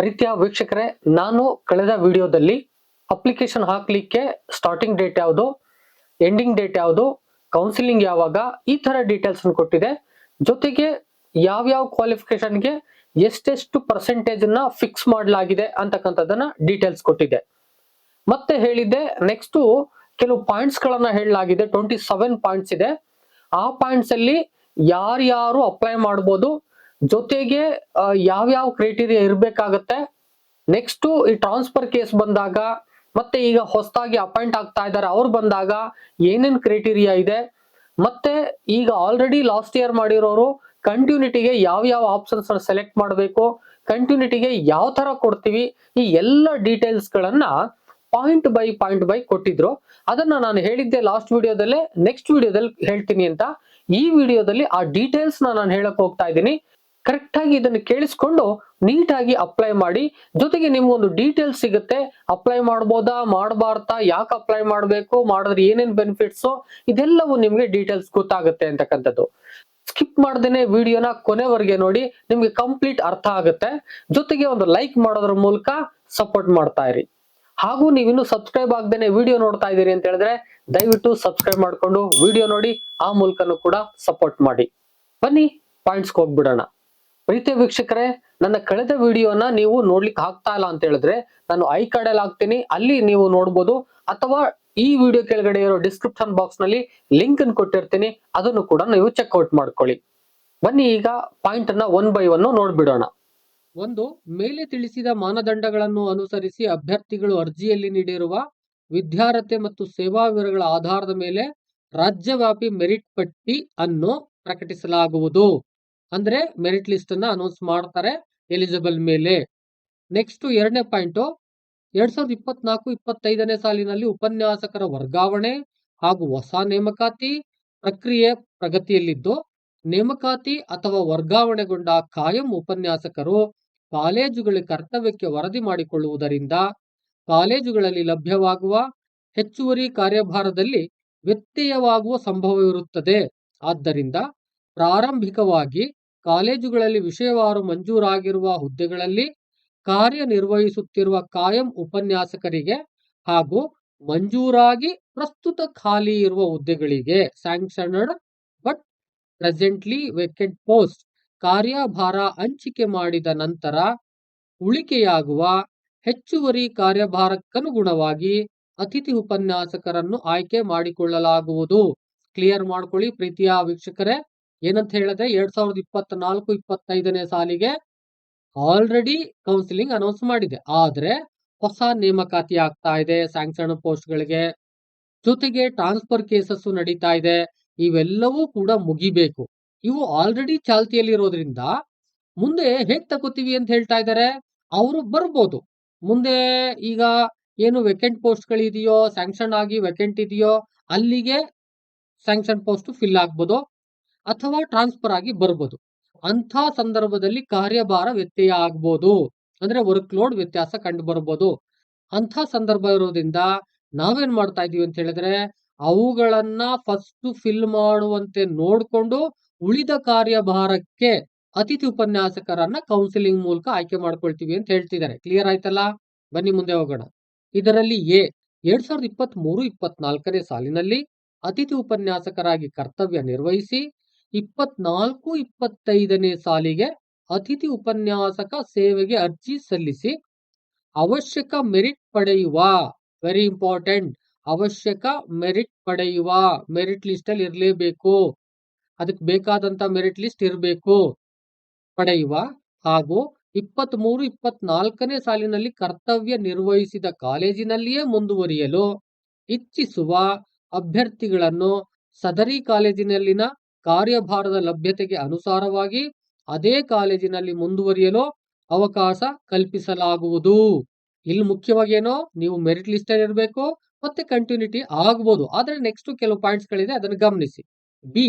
ಪ್ರೀತಿಯ ವೀಕ್ಷಕರೇ, ನಾನು ಕಳೆದ ವಿಡಿಯೋದಲ್ಲಿ ಅಪ್ಲಿಕೇಶನ್ ಹಾಕ್ಲಿಕ್ಕೆ ಸ್ಟಾರ್ಟಿಂಗ್ ಡೇಟ್ ಯಾವುದು ಎಂಡಿಂಗ್ ಡೇಟ್ ಯಾವುದು ಕೌನ್ಸಿಲಿಂಗ್ ಯಾವಾಗ, ಈ ತರ ಡೀಟೇಲ್ಸ್ ಕೊಟ್ಟಿದೆ. ಜೊತೆಗೆ ಯಾವ್ಯಾವ ಕ್ವಾಲಿಫಿಕೇಶನ್ಗೆ ಎಷ್ಟೆಷ್ಟು ಪರ್ಸೆಂಟೇಜ್ನ ಫಿಕ್ಸ್ ಮಾಡಲಾಗಿದೆ ಅಂತಕ್ಕಂಥದ್ದನ್ನ ಡೀಟೇಲ್ಸ್ ಕೊಟ್ಟಿದೆ. ಮತ್ತೆ ಹೇಳಿದ್ದೆ ನೆಕ್ಸ್ಟ್ ಕೆಲವು ಪಾಯಿಂಟ್ಸ್ ಗಳನ್ನ ಹೇಳಲಾಗಿದೆ ಟ್ವೆಂಟಿ ಸೆವೆನ್ ಪಾಯಿಂಟ್ಸ್ ಇದೆ. ಆ ಪಾಯಿಂಟ್ಸ್ ಅಲ್ಲಿ ಯಾರ್ಯಾರು ಅಪ್ಲೈ ಮಾಡ್ಬೋದು ಜೊತೆಗೆ ಯಾವ ಯಾವ ಕ್ರೈಟೀರಿಯಾ ಇರಬೇಕಾಗತ್ತೆ ನೆಕ್ಸ್ಟ್ ಈ ಟ್ರಾನ್ಸ್ಫರ್ ಕೇಸ್ ಬಂದಾಗ, ಮತ್ತೆ ಈಗ ಹೊಸದಾಗಿ ಅಪಾಯಿಂಟ್ ಆಗ್ತಾ ಇದ್ದಾರೆ ಅವ್ರು ಬಂದಾಗ ಏನೇನ್ ಕ್ರೈಟೀರಿಯಾ ಇದೆ, ಮತ್ತೆ ಈಗ ಆಲ್ರೆಡಿ ಲಾಸ್ಟ್ ಇಯರ್ ಮಾಡಿರೋರು ಕಂಟಿನ್ಯೂಟಿಗೆ ಯಾವ ಯಾವ ಆಪ್ಷನ್ಸ್ ಸೆಲೆಕ್ಟ್ ಮಾಡಬೇಕು ಕಂಟಿನ್ಯೂಟಿಗೆ ಯಾವ ತರ ಕೊಡ್ತೀವಿ, ಈ ಎಲ್ಲ ಡೀಟೇಲ್ಸ್ ಗಳನ್ನ ಪಾಯಿಂಟ್ ಬೈ ಪಾಯಿಂಟ್ ಬೈ ಕೊಟ್ಟಿದ್ರು. ಅದನ್ನ ನಾನು ಹೇಳಿದ್ದೆ ಲಾಸ್ಟ್ ವಿಡಿಯೋದಲ್ಲೇ ನೆಕ್ಸ್ಟ್ ವಿಡಿಯೋದಲ್ಲಿ ಹೇಳ್ತೀನಿ ಅಂತ. ಈ ವಿಡಿಯೋದಲ್ಲಿ ಆ ಡೀಟೇಲ್ಸ್ ನಾನು ಹೇಳಕ್ ಹೋಗ್ತಾ ಇದ್ದೀನಿ. ಕರೆಕ್ಟ್ ಆಗಿ ಇದನ್ನ ಕೇಳಿಸ್ಕೊಂಡು ನೀಟಾಗಿ ಅಪ್ಲೈ ಮಾಡಿ. ಜೊತೆಗೆ ನಿಮ್ಗೊಂದು ಡೀಟೇಲ್ಸ್ ಸಿಗುತ್ತೆ. ಅಪ್ಲೈ ಮಾಡ್ಬೋದಾ? ಮಾಡಬಾರ್ದಾ? ಯಾಕೆ ಅಪ್ಲೈ ಮಾಡಬೇಕು? ಮಾಡಿದ್ರೆ ಏನೇನ್ ಬೆನಿಫಿಟ್ಸ್ ಇದೆಲ್ಲವೂ ನಿಮ್ಗೆ ಡೀಟೇಲ್ಸ್ ಗೊತ್ತಾಗುತ್ತೆ ಅಂತಕ್ಕಂಥದ್ದು. ಸ್ಕಿಪ್ ಮಾಡ್ದೇನೆ ವಿಡಿಯೋನ ಕೊನೆವರೆಗೆ ನೋಡಿ. ನಿಮ್ಗೆ ಕಂಪ್ಲೀಟ್ ಅರ್ಥ ಆಗುತ್ತೆ. ಜೊತೆಗೆ ಒಂದು ಲೈಕ್ ಮಾಡೋದ್ರ ಮೂಲಕ ಸಪೋರ್ಟ್ ಮಾಡ್ತಾ ಇರಿ. ಹಾಗೂ ನೀವಿನ್ನು ಸಬ್ಸ್ಕ್ರೈಬ್ ಆಗ್ದೇನೆ ವಿಡಿಯೋ ನೋಡ್ತಾ ಇದ್ದೀರಿ ಅಂತ ಹೇಳಿದ್ರೆ ದಯವಿಟ್ಟು ಸಬ್ಸ್ಕ್ರೈಬ್ ಮಾಡ್ಕೊಂಡು ವಿಡಿಯೋ ನೋಡಿ ಆ ಮೂಲಕನೂ ಕೂಡ ಸಪೋರ್ಟ್ ಮಾಡಿ. ಬನ್ನಿ ಪಾಯಿಂಟ್ಸ್ಗೆ ಹೋಗ್ಬಿಡೋಣ. ಪ್ರೀತಿಯ ವೀಕ್ಷಕರೇ, ನನ್ನ ಕಳೆದ ವಿಡಿಯೋನ ನೀವು ನೋಡ್ಲಿಕ್ಕೆ ಆಗ್ತಾ ಇಲ್ಲ ಅಂತ ಹೇಳಿದ್ರೆ, ನಾನು ಐ ಕಾರ್ಡಲ್ಲಿ ಹಾಕ್ತೀನಿ. ಅಲ್ಲಿ ನೀವು ನೋಡ್ಬೋದು. ಅಥವಾ ಈ ವಿಡಿಯೋ ಕೆಳಗಡೆ ಇರೋ ಡಿಸ್ಕ್ರಿಪ್ಷನ್ ಬಾಕ್ಸ್ನಲ್ಲಿ ಲಿಂಕ್ ಅನ್ನು ಕೊಟ್ಟಿರ್ತೀನಿ. ಅದನ್ನು ಕೂಡ ನೀವು ಚೆಕ್ಔಟ್ ಮಾಡ್ಕೊಳ್ಳಿ. ಬನ್ನಿ ಈಗ ಪಾಯಿಂಟ್ ಅನ್ನ ಒನ್ ಬೈ ಒನ್ ನೋಡ್ಬಿಡೋಣ. ಒಂದು, ಮೇಲೆ ತಿಳಿಸಿದ ಮಾನದಂಡಗಳನ್ನು ಅನುಸರಿಸಿ ಅಭ್ಯರ್ಥಿಗಳು ಅರ್ಜಿಯಲ್ಲಿ ನೀಡಿರುವ ವಿದ್ಯಾರ್ಹತೆ ಮತ್ತು ಸೇವಾ ವಿವರಗಳ ಆಧಾರದ ಮೇಲೆ ರಾಜ್ಯವ್ಯಾಪಿ ಮೆರಿಟ್ ಪಟ್ಟಿ ಅನ್ನು ಪ್ರಕಟಿಸಲಾಗುವುದು. ಅಂದ್ರೆ ಮೆರಿಟ್ ಲಿಸ್ಟ್ ಅನ್ನ ಅನೌನ್ಸ್ ಮಾಡ್ತಾರೆ ಎಲಿಜಿಬಲ್ ಮೇಲೆ. ನೆಕ್ಸ್ಟ್ ಎರಡನೇ ಪಾಯಿಂಟ್ ಎರಡ್ ಸಾವಿರದ ಇಪ್ಪತ್ನಾಲ್ಕು, ಇಪ್ಪತ್ತೈದನೇ ಸಾಲಿನಲ್ಲಿ ಉಪನ್ಯಾಸಕರ ವರ್ಗಾವಣೆ ಹಾಗೂ ಹೊಸ ನೇಮಕಾತಿ ಪ್ರಕ್ರಿಯೆ ಪ್ರಗತಿಯಲ್ಲಿದ್ದು, ನೇಮಕಾತಿ ಅಥವಾ ವರ್ಗಾವಣೆಗೊಂಡ ಕಾಯಂ ಉಪನ್ಯಾಸಕರು ಕಾಲೇಜುಗಳ ಕರ್ತವ್ಯಕ್ಕೆ ವರದಿ ಮಾಡಿಕೊಳ್ಳುವುದರಿಂದ ಕಾಲೇಜುಗಳಲ್ಲಿ ಲಭ್ಯವಾಗುವ ಹೆಚ್ಚುವರಿ ಕಾರ್ಯಭಾರದಲ್ಲಿ ವ್ಯತ್ಯಯವಾಗುವ ಸಂಭವವಿರುತ್ತದೆ. ಆದ್ದರಿಂದ ಪ್ರಾರಂಭಿಕವಾಗಿ ಕಾಲೇಜುಗಳಲ್ಲಿ ವಿಷಯವಾರು ಮಂಜೂರಾಗಿರುವ ಹುದ್ದೆಗಳಲ್ಲಿ ಕಾರ್ಯನಿರ್ವಹಿಸುತ್ತಿರುವ ಕಾಯಂ ಉಪನ್ಯಾಸಕರಿಗೆ ಹಾಗೂ ಮಂಜೂರಾಗಿ ಪ್ರಸ್ತುತ ಖಾಲಿ ಇರುವ ಹುದ್ದೆಗಳಿಗೆ sanctioned but presently vacant post ಕಾರ್ಯಭಾರ ಹಂಚಿಕೆ ಮಾಡಿದ ನಂತರ ಉಳಿಕೆಯಾಗುವ ಹೆಚ್ಚುವರಿ ಕಾರ್ಯಭಾರಕ್ಕನುಗುಣವಾಗಿ ಅತಿಥಿ ಉಪನ್ಯಾಸಕರನ್ನು ಆಯ್ಕೆ ಮಾಡಿಕೊಳ್ಳಲಾಗುವುದು. ಕ್ಲಿಯರ್ ಮಾಡ್ಕೊಳ್ಳಿ ಪ್ರೀತಿಯ ವೀಕ್ಷಕರೇ. ಏನಂತ ಹೇಳಿದ್ರೆ ಎರಡ್ ಸಾವಿರದ ಇಪ್ಪತ್ನಾಲ್ಕು, ಇಪ್ಪತ್ತೈದನೇ ಸಾಲಿಗೆ ಆಲ್ರೆಡಿ ಕೌನ್ಸಿಲಿಂಗ್ ಅನೌನ್ಸ್ ಮಾಡಿದೆ. ಆದ್ರೆ ಹೊಸ ನೇಮಕಾತಿ ಆಗ್ತಾ ಇದೆ ಸ್ಯಾಂಕ್ಷನ್ ಪೋಸ್ಟ್ಗಳಿಗೆ ಜೊತೆಗೆ ಟ್ರಾನ್ಸ್ಫರ್ ಕೇಸಸ್ ನಡೀತಾ ಇದೆ. ಇವೆಲ್ಲವೂ ಕೂಡ ಮುಗಿಬೇಕು. ಇವು ಆಲ್ರೆಡಿ ಚಾಲ್ತಿಯಲ್ಲಿರೋದ್ರಿಂದ ಮುಂದೆ ಹೇಗ್ ತಗೋತೀವಿ ಅಂತ ಹೇಳ್ತಾ ಇದ್ದಾರೆ ಅವರು ಬರ್ಬೋದು. ಮುಂದೆ ಈಗ ಏನು ವೆಕೆಂಟ್ ಪೋಸ್ಟ್ಗಳಿದೆಯೋ ಸ್ಯಾಂಕ್ಷನ್ ಆಗಿ ವೆಕೆಂಟ್ ಇದೆಯೋ, ಅಲ್ಲಿಗೆ ಸ್ಯಾಂಕ್ಷನ್ ಪೋಸ್ಟ್ ಫಿಲ್ ಆಗ್ಬೋದು. ಅಥವಾ ಟ್ರಾನ್ಸ್ಫರ್ ಆಗಿ ಬರ್ಬೋದು. ಅಂಥ ಸಂದರ್ಭದಲ್ಲಿ ಕಾರ್ಯಭಾರ ವ್ಯತ್ಯಯ ಆಗ್ಬೋದು. ಅಂದ್ರೆ ವರ್ಕ್ ಲೋಡ್ ವ್ಯತ್ಯಾಸ ಕಂಡು ಬರ್ಬೋದು. ಅಂಥ ಸಂದರ್ಭ ಇರೋದ್ರಿಂದ ನಾವೇನ್ ಮಾಡ್ತಾ ಇದೀವಿ ಅಂತ ಹೇಳಿದ್ರೆ, ಅವುಗಳನ್ನ ಫಸ್ಟ್ ಫಿಲ್ ಮಾಡುವಂತೆ ನೋಡ್ಕೊಂಡು ಉಳಿದ ಕಾರ್ಯಭಾರಕ್ಕೆ ಅತಿಥಿ ಉಪನ್ಯಾಸಕರನ್ನ ಕೌನ್ಸಿಲಿಂಗ್ ಮೂಲಕ ಆಯ್ಕೆ ಮಾಡ್ಕೊಳ್ತೀವಿ ಅಂತ ಹೇಳ್ತಿದ್ದಾರೆ. ಕ್ಲಿಯರ್ ಆಯ್ತಲ್ಲ? ಬನ್ನಿ ಮುಂದೆ ಹೋಗೋಣ. ಇದರಲ್ಲಿ ಎ, ಎರಡ್ ಸಾವಿರದ ಇಪ್ಪತ್ತ್ ಮೂರು ಇಪ್ಪತ್ನಾಲ್ಕನೇ ಸಾಲಿನಲ್ಲಿ ಅತಿಥಿ ಉಪನ್ಯಾಸಕರಾಗಿ ಕರ್ತವ್ಯ ನಿರ್ವಹಿಸಿ ಇಪ್ಪತ್ನಾಲ್ಕು ಇಪ್ಪತ್ತೈದನೇ ಸಾಲಿಗೆ ಅತಿಥಿ ಉಪನ್ಯಾಸಕ ಸೇವೆಗೆ ಅರ್ಜಿ ಸಲ್ಲಿಸಿ ಅವಶ್ಯಕ ಮೆರಿಟ್ ಪಡೆಯುವ, ವೆರಿ ಇಂಪಾರ್ಟೆಂಟ್, ಅವಶ್ಯಕ ಮೆರಿಟ್ ಪಡೆಯುವ ಮೆರಿಟ್ ಲಿಸ್ಟ್ ಅಲ್ಲಿ ಇರಲೇಬೇಕು. ಅದಕ್ಕೆ ಬೇಕಾದಂತ ಮೆರಿಟ್ ಲಿಸ್ಟ್ ಇರಬೇಕು. ಪಡೆಯುವ ಹಾಗೂ ಇಪ್ಪತ್ತ್ ಮೂರು ಇಪ್ಪತ್ನಾಲ್ಕನೇ ಸಾಲಿನಲ್ಲಿ ಕರ್ತವ್ಯ ನಿರ್ವಹಿಸಿದ ಕಾಲೇಜಿನಲ್ಲಿಯೇ ಮುಂದುವರಿಯಲು ಇಚ್ಛಿಸುವ ಅಭ್ಯರ್ಥಿಗಳನ್ನು ಸದರಿ ಕಾಲೇಜಿನಲ್ಲಿನ ಕಾರ್ಯಭಾರದ ಲಭ್ಯತೆಗೆ ಅನುಸಾರವಾಗಿ ಅದೇ ಕಾಲೇಜಿನಲ್ಲಿ ಮುಂದುವರಿಯಲು ಅವಕಾಶ ಕಲ್ಪಿಸಲಾಗುವುದು. ಇಲ್ಲಿ ಮುಖ್ಯವಾಗಿ ಏನೋ? ನೀವು ಮೆರಿಟ್ ಲಿಸ್ಟ್ ಅಲ್ಲಿ ಇರಬೇಕು, ಮತ್ತೆ ಕಂಟಿನ್ಯೂಟಿ ಆಗ್ಬೋದು. ಆದರೆ ನೆಕ್ಸ್ಟ್ ಕೆಲವು ಪಾಯಿಂಟ್ಸ್ ಗಳಿದೆ, ಅದನ್ನು ಗಮನಿಸಿ. ಬಿ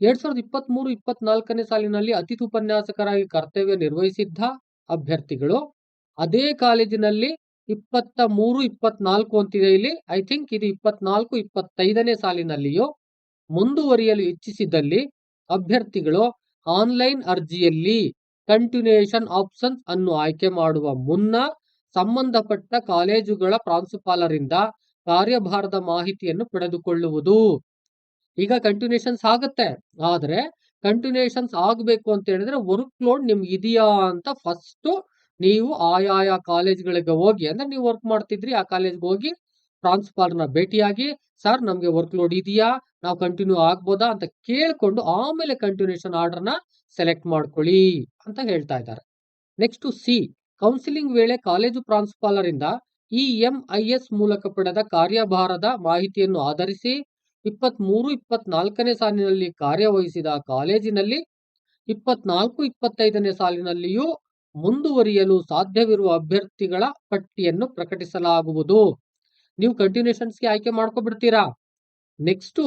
ಎರಡ್ ಸಾವಿರದ ಇಪ್ಪತ್ತ್ ಮೂರು ಇಪ್ಪತ್ನಾಲ್ಕನೇ ಸಾಲಿನಲ್ಲಿ ಅತಿಥಿ ಉಪನ್ಯಾಸಕರಾಗಿ ಕರ್ತವ್ಯ ನಿರ್ವಹಿಸಿದ್ದ ಅಭ್ಯರ್ಥಿಗಳು, ಅದೇ ಕಾಲೇಜಿನಲ್ಲಿ ಇಪ್ಪತ್ತ ಮೂರು, ಇಪ್ಪತ್ನಾಲ್ಕು ಅಂತಿದೆ ಇಲ್ಲಿ. ಐ ಥಿಂಕ್ ಇದು ಇಪ್ಪತ್ನಾಲ್ಕು, ಇಪ್ಪತ್ತೈದನೇ ಸಾಲಿನಲ್ಲಿಯೂ ಮುಂದುವರಿಯಲು ಇಚ್ಛಿಸಿದಲ್ಲಿ ಅಭ್ಯರ್ಥಿಗಳು ಆನ್ಲೈನ್ ಅರ್ಜಿಯಲ್ಲಿ ಕಂಟಿನ್ಯೂಯೇಷನ್ ಆಪ್ಷನ್ಸ್ ಅನ್ನು ಆಯ್ಕೆ ಮಾಡುವ ಮುನ್ನ ಸಂಬಂಧಪಟ್ಟ ಕಾಲೇಜುಗಳ ಪ್ರಾಂಶುಪಾಲರಿಂದ ಕಾರ್ಯಭಾರದ ಮಾಹಿತಿಯನ್ನು ಪಡೆದುಕೊಳ್ಳುವುದು. ಈಗ ಕಂಟಿನ್ಯೂಷನ್ಸ್ ಆಗುತ್ತೆ. ಆದರೆ ಕಂಟಿನ್ಯೂಷನ್ಸ್ ಆಗಬೇಕು ಅಂತ ಹೇಳಿದ್ರೆ ವರ್ಕ್ ಲೋಡ್ ನಿಮ್ಗೆ ಇದೆಯಾ ಅಂತ ಫಸ್ಟ್ ನೀವು ಆಯಾಯ ಕಾಲೇಜ್ಗಳಿಗೆ ಹೋಗಿ, ಅಂದ್ರೆ ನೀವು ವರ್ಕ್ ಮಾಡ್ತಿದ್ರಿ, ಆ ಕಾಲೇಜ್ಗೆ ಹೋಗಿ ಪ್ರಾಂಶುಪಾಲರನ್ನ ಭೇಟಿಯಾಗಿ, ಸರ್, ನಮ್ಗೆ ವರ್ಕ್ ಲೋಡ್ ಇದೆಯಾ? ನಾವು ಕಂಟಿನ್ಯೂ ಆಗ್ಬೋದಾ? ಅಂತ ಕೇಳ್ಕೊಂಡು ಆಮೇಲೆ ಕಂಟಿನ್ಯೂಷನ್ ಆರ್ಡರ್ನ ಸೆಲೆಕ್ಟ್ ಮಾಡ್ಕೊಳ್ಳಿ ಅಂತ ಹೇಳ್ತಾ ಇದ್ದಾರೆ. ನೆಕ್ಸ್ಟ್ ಸಿ, ಕೌನ್ಸಿಲಿಂಗ್ ವೇಳೆ ಕಾಲೇಜು ಪ್ರಾಂಶುಪಾಲರಿಂದ ಇ ಎಂ ಐ ಎಸ್ ಮೂಲಕ ಪಡೆದ ಕಾರ್ಯಭಾರದ ಮಾಹಿತಿಯನ್ನು ಆಧರಿಸಿ ಇಪ್ಪತ್ಮೂರು ಇಪ್ಪತ್ನಾಲ್ಕನೇ ಸಾಲಿನಲ್ಲಿ ಕಾರ್ಯವಹಿಸಿದ ಕಾಲೇಜಿನಲ್ಲಿ ಇಪ್ಪತ್ನಾಲ್ಕು ಇಪ್ಪತ್ತೈದನೇ ಸಾಲಿನಲ್ಲಿಯೂ ಮುಂದುವರಿಯಲು ಸಾಧ್ಯವಿರುವ ಅಭ್ಯರ್ಥಿಗಳ ಪಟ್ಟಿಯನ್ನು ಪ್ರಕಟಿಸಲಾಗುವುದು. ನೀವು ಕಂಟಿನ್ಯೂಷನ್ಸ್ಗೆ ಆಯ್ಕೆ ಮಾಡ್ಕೊಬಿಡ್ತೀರಾ? ನೆಕ್ಸ್ಟ್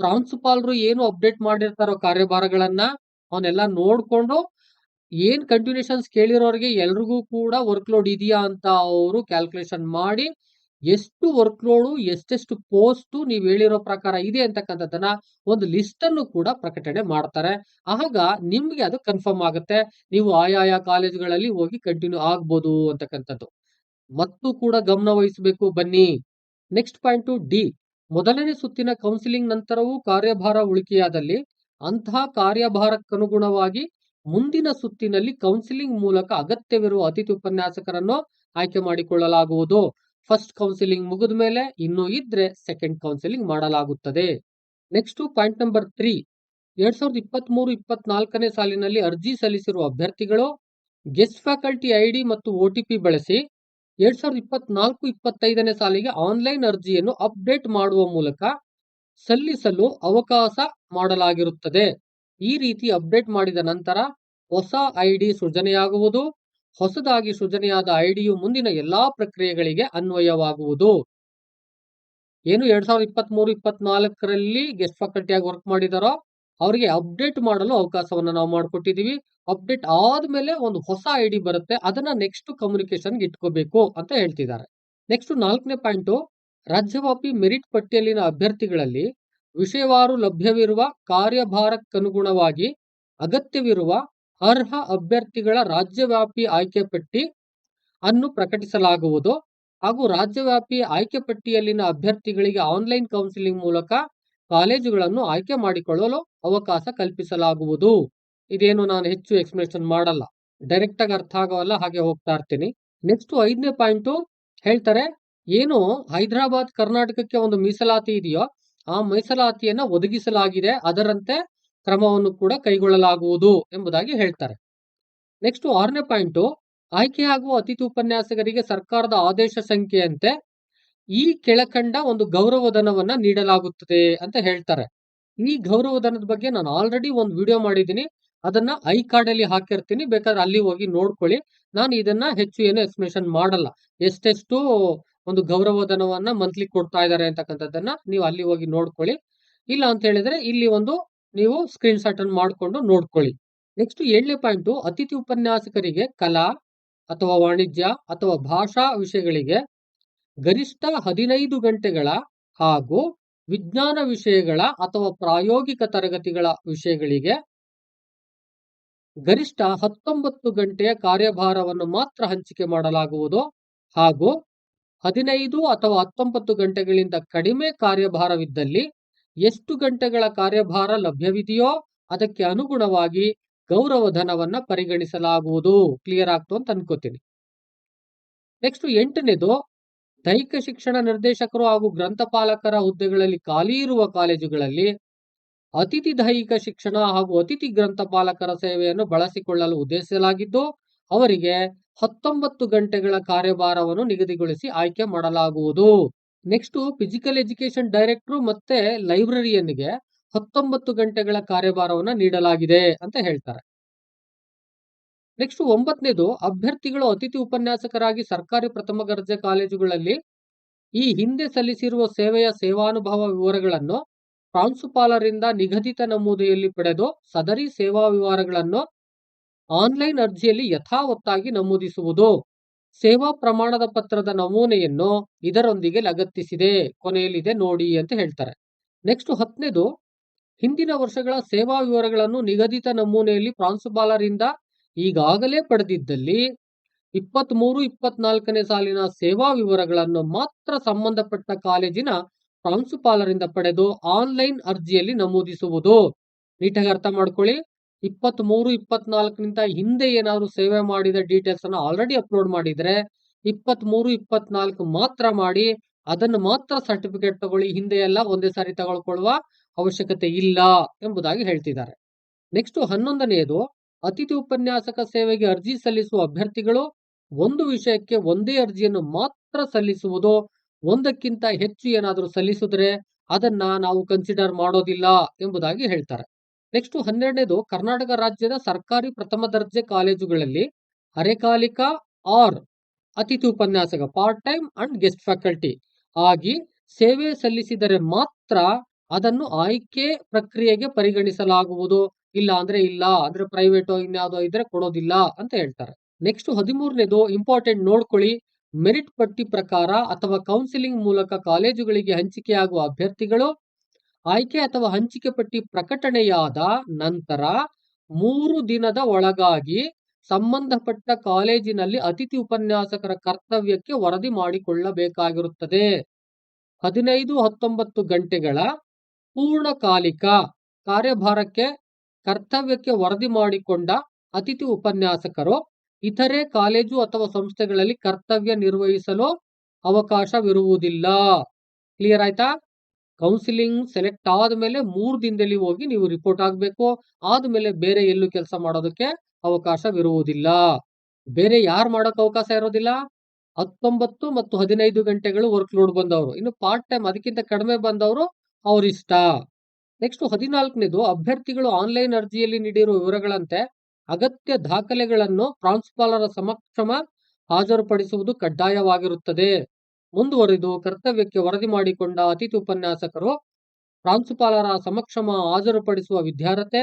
ಪ್ರಾಂಶುಪಾಲರು ಏನು ಅಪ್ಡೇಟ್ ಮಾಡಿರ್ತಾರೋ ಕಾರ್ಯಭಾರಗಳನ್ನ ಅವನ್ನೆಲ್ಲ ನೋಡ್ಕೊಂಡು ಏನ್ ಕಂಟಿನ್ಯೂಷನ್ಸ್ ಕೇಳಿರೋರಿಗೆ ಎಲ್ರಿಗೂ ಕೂಡ ವರ್ಕ್ ಲೋಡ್ ಇದೆಯಾ ಅಂತ ಅವರು ಕ್ಯಾಲ್ಕುಲೇಷನ್ ಮಾಡಿ ಎಷ್ಟು ವರ್ಕ್ ಲೋಡು ಎಷ್ಟೆಷ್ಟು ಪೋಸ್ಟ್ ನೀವು ಹೇಳಿರೋ ಪ್ರಕಾರ ಇದೆ ಅಂತಕ್ಕಂಥದ್ದನ್ನ ಒಂದು ಲಿಸ್ಟ್ ಅನ್ನು ಕೂಡ ಪ್ರಕಟಣೆ ಮಾಡ್ತಾರೆ. ಆಗ ನಿಮ್ಗೆ ಅದು ಕನ್ಫರ್ಮ್ ಆಗುತ್ತೆ. ನೀವು ಆಯಾಯ ಕಾಲೇಜುಗಳಲ್ಲಿ ಹೋಗಿ ಕಂಟಿನ್ಯೂ ಆಗ್ಬೋದು ಅಂತಕ್ಕಂಥದ್ದು. ಮತ್ತು ಕೂಡ ಗಮನ ವಹಿಸಬೇಕು. ಬನ್ನಿ. Next point D. ಮೊದಲನೇ ಸುತ್ತಿನ ಕೌನ್ಸಿಲಿಂಗ್ ನಂತರವೂ ಕಾರ್ಯಭಾರ ಉಳಿಕೆಯಾದಲ್ಲಿ ಅಂತಹ ಕಾರ್ಯಭಾರಕ್ಕನುಗುಣವಾಗಿ ಮುಂದಿನ ಸುತ್ತಿನಲ್ಲಿ ಕೌನ್ಸಿಲಿಂಗ್ ಮೂಲಕ ಅಗತ್ಯವಿರುವ ಅತಿಥಿ ಉಪನ್ಯಾಸಕರನ್ನು ಆಯ್ಕೆ ಮಾಡಿಕೊಳ್ಳಲಾಗುವುದು. ಫಸ್ಟ್ ಕೌನ್ಸಿಲಿಂಗ್ ಮುಗಿದ ಮೇಲೆ ಇನ್ನೂ ಇದ್ರೆ ಸೆಕೆಂಡ್ ಕೌನ್ಸಿಲಿಂಗ್ ಮಾಡಲಾಗುತ್ತದೆ. Next point number three. ಎರಡ್ ಸಾವಿರದ ಇಪ್ಪತ್ತ್ ಮೂರು ಇಪ್ಪತ್ನಾಲ್ಕನೇ ಸಾಲಿನಲ್ಲಿ ಅರ್ಜಿ ಸಲ್ಲಿಸಿರುವ ಅಭ್ಯರ್ಥಿಗಳು ಗೆಸ್ಟ್ ಫ್ಯಾಕಲ್ಟಿ ಐಡಿ ಮತ್ತು ಒಟಿಪಿ ಬಳಸಿ ಎರಡ್ ಸಾವಿರದ ಇಪ್ಪತ್ನಾಲ್ಕು, ಇಪ್ಪತ್ತೈದನೇ ಸಾಲಿಗೆ ಆನ್ಲೈನ್ ಅರ್ಜಿಯನ್ನು ಅಪ್ಡೇಟ್ ಮಾಡುವ ಮೂಲಕ ಸಲ್ಲಿಸಲು ಅವಕಾಶ ಮಾಡಲಾಗಿರುತ್ತದೆ. ಈ ರೀತಿ ಅಪ್ಡೇಟ್ ಮಾಡಿದ ನಂತರ ಹೊಸ ಐಡಿ ಸೃಜನೆಯಾಗುವುದು, ಹೊಸದಾಗಿ ಸೃಜನೆಯಾದ ಐಡಿಯು ಮುಂದಿನ ಎಲ್ಲಾ ಪ್ರಕ್ರಿಯೆಗಳಿಗೆ ಅನ್ವಯವಾಗುವುದು. ಏನು ಎರಡ್ ಸಾವಿರದ ಇಪ್ಪತ್ತ್ ಮೂರು ಇಪ್ಪತ್ನಾಲ್ಕರಲ್ಲಿ ಗೆಸ್ಟ್ ಫ್ಯಾಕಲ್ಟಿಯಾಗಿ ವರ್ಕ್ ಮಾಡಿದಾರೋ, ಅವರಿಗೆ ಅಪ್ಡೇಟ್ ಮಾಡಲು ಅವಕಾಶವನ್ನು ನಾವು ಮಾಡಿಕೊಟ್ಟಿದೀವಿ ಅಪ್ಡೇಟ್ ಆದ್ಮೇಲೆ ಒಂದು ಹೊಸ ಐ ಡಿ ಬರುತ್ತೆ. ಅದನ್ನ ನೆಕ್ಸ್ಟ್ ಕಮ್ಯುನಿಕೇಶನ್ಗೆ ಇಟ್ಕೋಬೇಕು ಅಂತ ಹೇಳ್ತಿದ್ದಾರೆ. ನೆಕ್ಸ್ಟ್ ನಾಲ್ಕನೇ ಪಾಯಿಂಟ್ ರಾಜ್ಯವ್ಯಾಪಿ ಮೆರಿಟ್ ಪಟ್ಟಿಯಲ್ಲಿನ ಅಭ್ಯರ್ಥಿಗಳಲ್ಲಿ ವಿಷಯವಾರು ಲಭ್ಯವಿರುವ ಕಾರ್ಯಭಾರಕ್ಕನುಗುಣವಾಗಿ ಅಗತ್ಯವಿರುವ ಅರ್ಹ ಅಭ್ಯರ್ಥಿಗಳ ರಾಜ್ಯವ್ಯಾಪಿ ಆಯ್ಕೆ ಪಟ್ಟಿ ಅನ್ನು ಪ್ರಕಟಿಸಲಾಗುವುದು. ಹಾಗೂ ರಾಜ್ಯವ್ಯಾಪಿ ಆಯ್ಕೆ ಪಟ್ಟಿಯಲ್ಲಿನ ಅಭ್ಯರ್ಥಿಗಳಿಗೆ ಆನ್ಲೈನ್ ಕೌನ್ಸಿಲಿಂಗ್ ಮೂಲಕ ಕಾಲೇಜುಗಳನ್ನು ಆಯ್ಕೆ ಮಾಡಿಕೊಳ್ಳಲು ಅವಕಾಶ ಕಲ್ಪಿಸಲಾಗುವುದು. ಇದೇನು ನಾನು ಹೆಚ್ಚು ಎಕ್ಸ್ಪ್ಲನೇಷನ್ ಮಾಡಲ್ಲ. ಡೈರೆಕ್ಟ್ ಆಗಿ ಅರ್ಥ ಆಗೋಲ್ಲ ಹಾಗೆ ಹೋಗ್ತಾ ಇರ್ತೀನಿ. ನೆಕ್ಸ್ಟ್ ಐದನೇ ಪಾಯಿಂಟ್ ಹೇಳ್ತಾರೆ, ಏನು ಹೈದರಾಬಾದ್ ಕರ್ನಾಟಕಕ್ಕೆ ಒಂದು ಮೀಸಲಾತಿ ಇದೆಯೋ, ಆ ಮೀಸಲಾತಿಯನ್ನ ಒದಗಿಸಲಾಗಿದೆ, ಅದರಂತೆ ಕ್ರಮವನ್ನು ಕೂಡ ಕೈಗೊಳ್ಳಲಾಗುವುದು ಎಂಬುದಾಗಿ ಹೇಳ್ತಾರೆ. ನೆಕ್ಸ್ಟ್ ಆರನೇ ಪಾಯಿಂಟ್ ಆಯ್ಕೆಯಾಗುವ ಅತಿಥಿ ಉಪನ್ಯಾಸಕರಿಗೆ ಸರ್ಕಾರದ ಆದೇಶ ಸಂಖ್ಯೆಯಂತೆ ಈ ಕೆಳಕಂಡ ಒಂದು ಗೌರವಧನವನ್ನ ನೀಡಲಾಗುತ್ತದೆ ಅಂತ ಹೇಳ್ತಾರೆ. ಈ ಗೌರವಧನದ ಬಗ್ಗೆ ನಾನು ಆಲ್ರೆಡಿ ಒಂದು ವಿಡಿಯೋ ಮಾಡಿದ್ದೀನಿ. ಅದನ್ನ ಐ ಕಾರ್ಡ್ ಅಲ್ಲಿ ಹಾಕಿರ್ತೀನಿ. ಬೇಕಾದ್ರೆ ಅಲ್ಲಿ ಹೋಗಿ ನೋಡ್ಕೊಳ್ಳಿ. ನಾನು ಇದನ್ನ ಹೆಚ್ಚು ಏನು ಎಕ್ಸ್ಪ್ಲೇಷನ್ ಮಾಡಲ್ಲ. ಎಷ್ಟೆಷ್ಟು ಒಂದು ಗೌರವಧನವನ್ನ ಮಂತ್ಲಿ ಕೊಡ್ತಾ ಇದ್ದಾರೆ ಅಂತಕ್ಕಂಥದ್ದನ್ನ ನೀವು ಅಲ್ಲಿ ಹೋಗಿ ನೋಡ್ಕೊಳ್ಳಿ. ಇಲ್ಲ ಅಂತ ಹೇಳಿದ್ರೆ ಇಲ್ಲಿ ಒಂದು ನೀವು ಸ್ಕ್ರೀನ್ ಶಾಟ್ ಅನ್ನು ಮಾಡಿಕೊಂಡು ನೋಡ್ಕೊಳ್ಳಿ. ನೆಕ್ಸ್ಟ್ ಏಳನೇ ಪಾಯಿಂಟ್ ಅತಿಥಿ ಉಪನ್ಯಾಸಕರಿಗೆ ಕಲಾ ಅಥವಾ ವಾಣಿಜ್ಯ ಅಥವಾ ಭಾಷಾ ವಿಷಯಗಳಿಗೆ ಗರಿಷ್ಠ ಹದಿನೈದು ಗಂಟೆಗಳ ಹಾಗೂ ವಿಜ್ಞಾನ ವಿಷಯಗಳ ಅಥವಾ ಪ್ರಾಯೋಗಿಕ ತರಗತಿಗಳ ವಿಷಯಗಳಿಗೆ ಗರಿಷ್ಠ ಹತ್ತೊಂಬತ್ತು ಗಂಟೆಯ ಕಾರ್ಯಭಾರವನ್ನು ಮಾತ್ರ ಹಂಚಿಕೆ ಮಾಡಲಾಗುವುದು. ಹಾಗೂ ಹದಿನೈದು ಅಥವಾ ಹತ್ತೊಂಬತ್ತು ಗಂಟೆಗಳಿಂದ ಕಡಿಮೆ ಕಾರ್ಯಭಾರವಿದ್ದಲ್ಲಿ ಎಷ್ಟು ಗಂಟೆಗಳ ಕಾರ್ಯಭಾರ ಲಭ್ಯವಿದೆಯೋ ಅದಕ್ಕೆ ಅನುಗುಣವಾಗಿ ಗೌರವಧನವನ್ನ ಪರಿಗಣಿಸಲಾಗುವುದು. ಕ್ಲಿಯರ್ ಆಗ್ತು ಅಂತ ಅನ್ಕೋತೀನಿ. ನೆಕ್ಸ್ಟ್ ಎಂಟನೇದು, ದೈಹಿಕ ಶಿಕ್ಷಣ ನಿರ್ದೇಶಕರು ಹಾಗೂ ಗ್ರಂಥಪಾಲಕರ ಹುದ್ದೆಗಳಲ್ಲಿ ಖಾಲಿ ಇರುವ ಕಾಲೇಜುಗಳಲ್ಲಿ ಅತಿಥಿ ದೈಹಿಕ ಶಿಕ್ಷಣ ಹಾಗೂ ಅತಿಥಿ ಗ್ರಂಥಪಾಲಕರ ಸೇವೆಯನ್ನು ಬಳಸಿಕೊಳ್ಳಲು ಉದ್ದೇಶಿಸಲಾಗಿದ್ದು, ಅವರಿಗೆ ಹತ್ತೊಂಬತ್ತು ಗಂಟೆಗಳ ಕಾರ್ಯಭಾರವನ್ನು ನಿಗದಿಗೊಳಿಸಿ ಆಯ್ಕೆ ಮಾಡಲಾಗುವುದು. ನೆಕ್ಸ್ಟ್, ಫಿಸಿಕಲ್ ಎಜುಕೇಶನ್ ಡೈರೆಕ್ಟರ್ ಮತ್ತೆ ಲೈಬ್ರರಿಯನ್ಗೆ ಹತ್ತೊಂಬತ್ತು ಗಂಟೆಗಳ ಕಾರ್ಯಭಾರವನ್ನು ನೀಡಲಾಗಿದೆ ಅಂತ ಹೇಳ್ತಾರೆ. ನೆಕ್ಸ್ಟ್, ಒಂಬತ್ತನೇದು, ಅಭ್ಯರ್ಥಿಗಳು ಅತಿಥಿ ಉಪನ್ಯಾಸಕರಾಗಿ ಸರ್ಕಾರಿ ಪ್ರಥಮ ದರ್ಜೆ ಕಾಲೇಜುಗಳಲ್ಲಿ ಈ ಹಿಂದೆ ಸಲ್ಲಿಸಿರುವ ಸೇವೆಯ ಸೇವಾನುಭವ ವಿವರಗಳನ್ನು ಪ್ರಾಂಶುಪಾಲರಿಂದ ನಿಗದಿತ ನಮೂದೆಯಲ್ಲಿ ಪಡೆದು ಸದರಿ ಸೇವಾ ವಿವರಗಳನ್ನು ಆನ್ಲೈನ್ ಅರ್ಜಿಯಲ್ಲಿ ಯಥಾವತ್ತಾಗಿ ನಮೂದಿಸುವುದು. ಸೇವಾ ಪ್ರಮಾಣದ ಪತ್ರದ ನಮೂನೆಯನ್ನು ಇದರೊಂದಿಗೆ ಲಗತ್ತಿಸಿದೆ. ಕೊನೆಯಲ್ಲಿದೆ ನೋಡಿ ಅಂತ ಹೇಳ್ತಾರೆ. ನೆಕ್ಸ್ಟ್ ಹತ್ತನೇದು, ಹಿಂದಿನ ವರ್ಷಗಳ ಸೇವಾ ವಿವರಗಳನ್ನು ನಿಗದಿತ ನಮೂನೆಯಲ್ಲಿ ಪ್ರಾಂಶುಪಾಲರಿಂದ ಈಗಾಗಲೇ ಪಡೆದಿದ್ದಲ್ಲಿ ಇಪ್ಪತ್ಮೂರು, ಇಪ್ಪತ್ನಾಲ್ಕನೇ ಸಾಲಿನ ಸೇವಾ ವಿವರಗಳನ್ನು ಮಾತ್ರ ಸಂಬಂಧಪಟ್ಟ ಕಾಲೇಜಿನ ಪ್ರಾಂಶುಪಾಲರಿಂದ ಪಡೆದು ಆನ್ಲೈನ್ ಅರ್ಜಿಯಲ್ಲಿ ನಮೂದಿಸುವುದು. ನೀಟಾಗಿ ಅರ್ಥ ಮಾಡ್ಕೊಳ್ಳಿ. ಇಪ್ಪತ್ಮೂರು ಇಪ್ಪತ್ನಾಲ್ಕನಿಂದ ಹಿಂದೆ ಏನಾದ್ರು ಸೇವೆ ಮಾಡಿದ ಡೀಟೇಲ್ಸ್ ಅನ್ನು ಆಲ್ರೆಡಿ ಅಪ್ಲೋಡ್ ಮಾಡಿದ್ರೆ ಇಪ್ಪತ್ಮೂರು, ಇಪ್ಪತ್ನಾಲ್ಕು ಮಾತ್ರ ಮಾಡಿ ಅದನ್ನು ಮಾತ್ರ ಸರ್ಟಿಫಿಕೇಟ್ ತಗೊಳ್ಳಿ. ಹಿಂದೆ ಎಲ್ಲ ಒಂದೇ ಸಾರಿ ತಗೊಳ್ಕೊಳ್ಳುವ ಅವಶ್ಯಕತೆ ಇಲ್ಲ ಎಂಬುದಾಗಿ ಹೇಳ್ತಿದ್ದಾರೆ. ನೆಕ್ಸ್ಟ್ ಹನ್ನೊಂದನೆಯದು, ಅತಿಥಿ ಉಪನ್ಯಾಸಕ ಸೇವೆಗೆ ಅರ್ಜಿ ಸಲ್ಲಿಸುವ ಅಭ್ಯರ್ಥಿಗಳು ಒಂದು ವಿಷಯಕ್ಕೆ ಒಂದೇ ಅರ್ಜಿಯನ್ನು ಮಾತ್ರ ಸಲ್ಲಿಸುವುದು ಒಂದಕ್ಕಿಂತ ಹೆಚ್ಚು ಏನಾದರೂ ಸಲ್ಲಿಸಿದ್ರೆ ಅದನ್ನ ನಾವು ಕನ್ಸಿಡರ್ ಮಾಡೋದಿಲ್ಲ ಎಂಬುದಾಗಿ ಹೇಳ್ತಾರೆ. ನೆಕ್ಸ್ಟ್ ಹನ್ನೆರಡನೇದು, ಕರ್ನಾಟಕ ರಾಜ್ಯದ ಸರ್ಕಾರಿ ಪ್ರಥಮ ದರ್ಜೆ ಕಾಲೇಜುಗಳಲ್ಲಿ ಅರೆಕಾಲಿಕ ಆರ್ ಅತಿಥಿ ಉಪನ್ಯಾಸಕ part time and guest faculty ಆಗಿ ಸೇವೆ ಸಲ್ಲಿಸಿದರೆ ಮಾತ್ರ ಅದನ್ನು ಆಯ್ಕೆ ಪ್ರಕ್ರಿಯೆಗೆ ಪರಿಗಣಿಸಲಾಗುವುದು. ಇಲ್ಲ ಅಂದ್ರೆ ಇಲ್ಲ, ಅಂದ್ರೆ ಪ್ರೈವೇಟ್ ಇನ್ಯಾವುದೋ ಇದ್ರೆ ಕೊಡೋದಿಲ್ಲ ಅಂತ ಹೇಳ್ತಾರೆ. ನೆಕ್ಸ್ಟ್ ಹದಿಮೂರನೇದು ಇಂಪಾರ್ಟೆಂಟ್ ನೋಡ್ಕೊಳ್ಳಿ. ಮೆರಿಟ್ ಪಟ್ಟಿ ಪ್ರಕಾರ ಅಥವಾ ಕೌನ್ಸಿಲಿಂಗ್ ಮೂಲಕ ಕಾಲೇಜುಗಳಿಗೆ ಹಂಚಿಕೆಯಾಗುವ ಅಭ್ಯರ್ಥಿಗಳು, ಆಯ್ಕೆ ಅಥವಾ ಹಂಚಿಕೆ ಪಟ್ಟಿ ಪ್ರಕಟಣೆಯಾದ ನಂತರ ಮೂರು ದಿನದ ಒಳಗಾಗಿ ಸಂಬಂಧಪಟ್ಟ ಕಾಲೇಜಿನಲ್ಲಿ ಅತಿಥಿ ಉಪನ್ಯಾಸಕರ ಕರ್ತವ್ಯಕ್ಕೆ ವರದಿ ಮಾಡಿಕೊಳ್ಳಬೇಕಾಗಿರುತ್ತದೆ. ಹದಿನೈದು ಹತ್ತೊಂಬತ್ತು ಗಂಟೆಗಳ ಪೂರ್ಣಕಾಲಿಕ ಕಾರ್ಯಭಾರಕ್ಕೆ ಕರ್ತವ್ಯಕ್ಕೆ ವರದಿ ಮಾಡಿಕೊಂಡ ಅತಿಥಿ ಉಪನ್ಯಾಸಕರು ಇತರೆ ಕಾಲೇಜು ಅಥವಾ ಸಂಸ್ಥೆಗಳಲ್ಲಿ ಕರ್ತವ್ಯ ನಿರ್ವಹಿಸಲು ಅವಕಾಶವಿರುವುದಿಲ್ಲ. ಕ್ಲಿಯರ್ ಆಯ್ತಾ? ಕೌನ್ಸಿಲಿಂಗ್ ಸೆಲೆಕ್ಟ್ ಆದ್ಮೇಲೆ ಮೂರು ದಿನದಲ್ಲಿ ಹೋಗಿ ನೀವು ರಿಪೋರ್ಟ್ ಆಗ್ಬೇಕು. ಆದ್ಮೇಲೆ ಬೇರೆ ಎಲ್ಲೂ ಕೆಲಸ ಮಾಡೋದಕ್ಕೆ ಅವಕಾಶವಿರುವುದಿಲ್ಲ. ಬೇರೆ ಯಾರು ಮಾಡೋಕೆ ಅವಕಾಶ ಇರೋದಿಲ್ಲ? ಹತ್ತೊಂಬತ್ತು ಮತ್ತು ಹದಿನೈದು ಗಂಟೆಗಳು ವರ್ಕ್ ಲೋಡ್ ಬಂದವರು. ಇನ್ನು ಪಾರ್ಟ್ ಟೈಮ್ ಅದಕ್ಕಿಂತ ಕಡಿಮೆ ಬಂದವರು ಅವರಿಷ್ಟ. ನೆಕ್ಸ್ಟ್ ಹದಿನಾಲ್ಕನೇದು ಅಭ್ಯರ್ಥಿಗಳು ಆನ್ಲೈನ್ ಅರ್ಜಿಯಲ್ಲಿ ನೀಡಿರುವ ವಿವರಗಳಂತೆ ಅಗತ್ಯ ದಾಖಲೆಗಳನ್ನು ಪ್ರಾಂಶುಪಾಲರ ಸಮಕ್ಷಮ ಹಾಜರುಪಡಿಸುವುದು ಕಡ್ಡಾಯವಾಗಿರುತ್ತದೆ. ಮುಂದುವರಿದು ಕರ್ತವ್ಯಕ್ಕೆ ವರದಿ ಮಾಡಿಕೊಂಡ ಅತಿಥಿ ಉಪನ್ಯಾಸಕರು, ಪ್ರಾಂಶುಪಾಲರ ಸಮಕ್ಷಮ ಹಾಜರುಪಡಿಸುವ ವಿದ್ಯಾರ್ಹತೆ